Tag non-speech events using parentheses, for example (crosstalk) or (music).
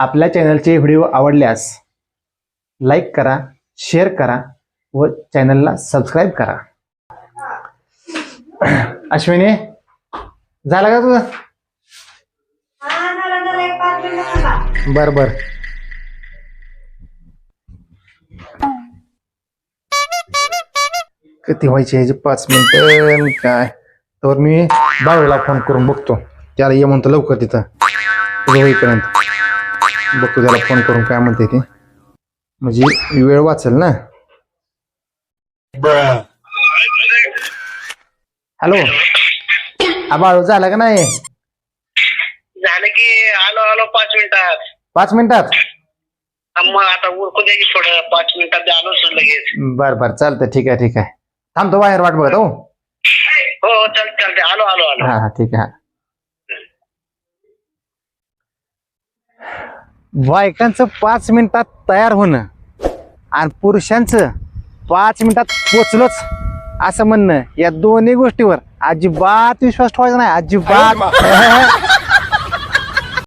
आपल्या चॅनलचे व्हिडिओ आवडल्यास लाईक करा शेअर करा व चॅनलला सबस्क्राईब करा. (clears throat) अश्विनी झाला का तुझं? बर बर. किती व्हायचे ह्याचे पाच मिनिटं काय? तर मी बाळूला फोन करून बघतो. त्याला ये म्हणतो लवकर तिथं होईपर्यंत. बघतो त्याला फोन करून काय म्हणते ते. म्हणजे वेळ वाचेल ना? हॅलो हा बाळू झाला का नाही? झालं की आलो आलो पाच मिनिटात. पाच मिनिटात? मग आता उरकून द्यायची थोडं पाच मिनिटात लगेच. बर बर चालतं ठीक आहे ठीक आहे. थांबतो बाहेर वाट बघत हो? हो चाल चालते आलो आलो आलो. हा हा ठीक आहे बायकांचं पाच मिनिटात तयार होणं आणि पुरुषांचं पाच मिनिटात पोचलोच असं म्हणणं या दोन्ही गोष्टीवर अजिबात विश्वास ठेवायचा नाही अजिबात. (laughs)